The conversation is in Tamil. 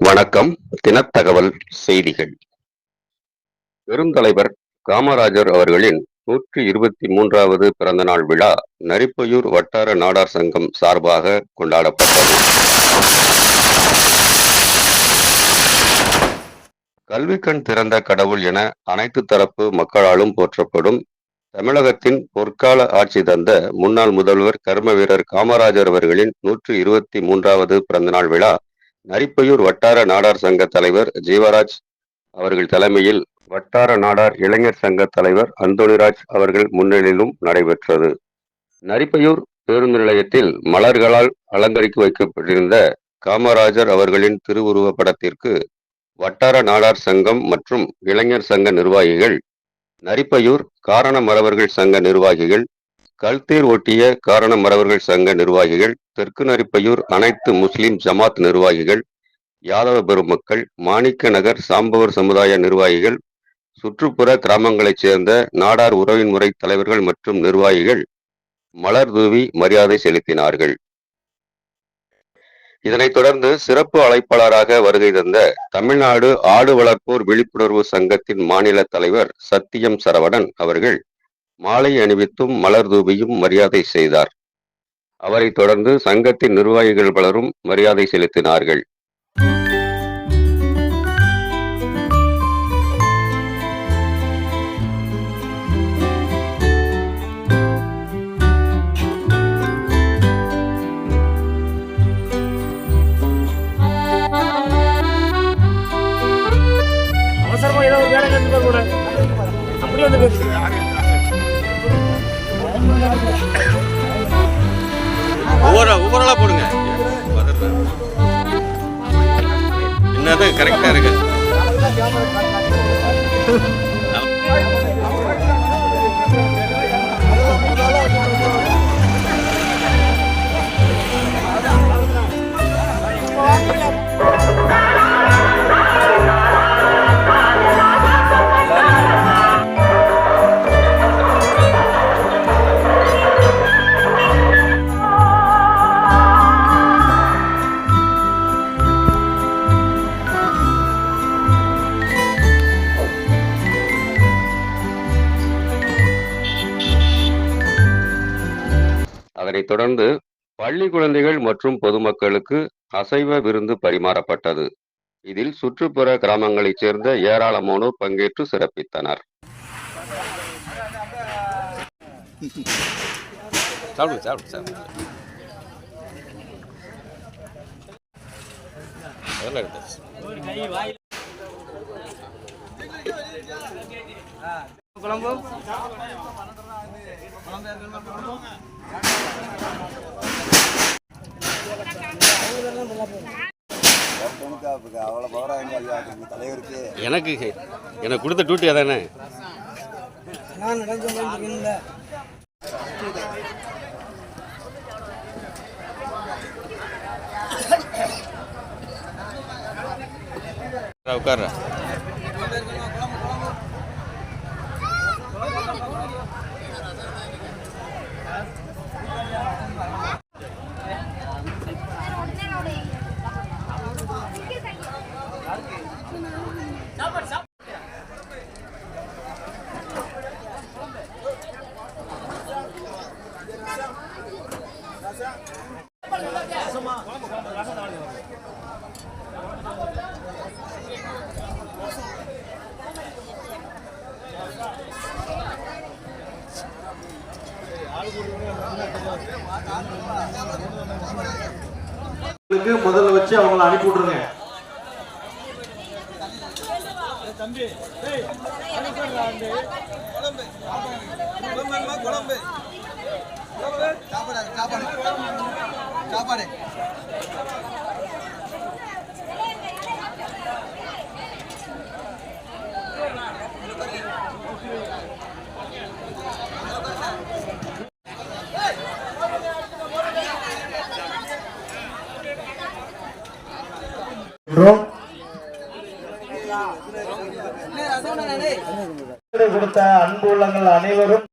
வணக்கம். தினத்தகவல் செய்திகள். பெருந்தலைவர் காமராஜர் அவர்களின் நூற்றி இருபத்தி மூன்றாவது பிறந்தநாள் விழா நரிப்பையூர் வட்டார நாடார் சங்கம் சார்பாக கொண்டாடப்பட்டது. கல்விக்கண் திறந்த கடவுள் என அனைத்து தரப்பு மக்களாலும் போற்றப்படும் தமிழகத்தின் பொற்கால ஆட்சி தந்த முன்னாள் முதல்வர் கர்ம வீரர் காமராஜர் அவர்களின் நூற்றி இருபத்தி மூன்றாவது பிறந்தநாள் விழா நரிப்பையூர் வட்டார நாடார் சங்க தலைவர் ஜீவராஜ் அவர்கள் தலைமையில் வட்டார நாடார் இளைஞர் சங்க தலைவர் அந்தோணிராஜ் அவர்கள் முன்னிலையிலும் நடைபெற்றது. நரிப்பையூர் பேருந்து நிலையத்தில் மலர்களால் அலங்கரித்து வைக்கப்பட்டிருந்த காமராஜர் அவர்களின் திருவுருவ படத்திற்கு வட்டார நாடார் சங்கம் மற்றும் இளைஞர் சங்க நிர்வாகிகள் நரிப்பையூர் காரண மறவர்கள் சங்க நிர்வாகிகள் கல்தேர் ஒட்டிய காரண மறவர்கள் சங்க நிர்வாகிகள் தெற்கு நரிப்பையூர் அனைத்து முஸ்லிம் ஜமாத் நிர்வாகிகள் யாதவ பெருமக்கள் மாணிக்க நகர் சாம்பவர் சமுதாய நிர்வாகிகள் சுற்றுப்புற கிராமங்களைச் சேர்ந்த நாடார் உறவின் முறை தலைவர்கள் மற்றும் நிர்வாகிகள் மலர் தூவி மரியாதை செலுத்தினார்கள். இதனைத் தொடர்ந்து சிறப்பு அழைப்பாளராக வருகை தந்த தமிழ்நாடு ஆடு வளர்ப்போர் விழிப்புணர்வு சங்கத்தின் மாநில தலைவர் சத்தியம் சரவணன் அவர்கள் மாலை அணிவித்தும் மலர் தூவியும் மரியாதை செய்தார். அவரைத் தொடர்ந்து சங்கத்தின் நிர்வாகிகள் பலரும் மரியாதை செலுத்தினார்கள். அவசரமா வேலை கூட. அப்படியே வந்து கரெக்டாக இருக்குது அதனைத் தொடர்ந்து பள்ளி குழந்தைகள் மற்றும் பொதுமக்களுக்கு அசைவ விருந்து பரிமாறப்பட்டது. இதில் சுற்றுப்புற கிராமங்களைச் சேர்ந்த ஏராளமானோர் பங்கேற்று சிறப்பித்தனர். சாப்பிடுங்க சாப்பிடுங்க சாப்பிடுங்க அதெல்லாம் எடுத்தாச்சு குழம்பு? அவ்வளோ எனக்கு எனக்கு கொடுத்த டியூட்டி அதானே? நான் நடந்து வந்துருக்கேன்ல உட்கார்றா. முதல்ல வச்சு அவங்கள அனுப்பி விட்ருங்க விடுறோம். கொடுத்த அன்பு உள்ளங்கள் அனைவரும்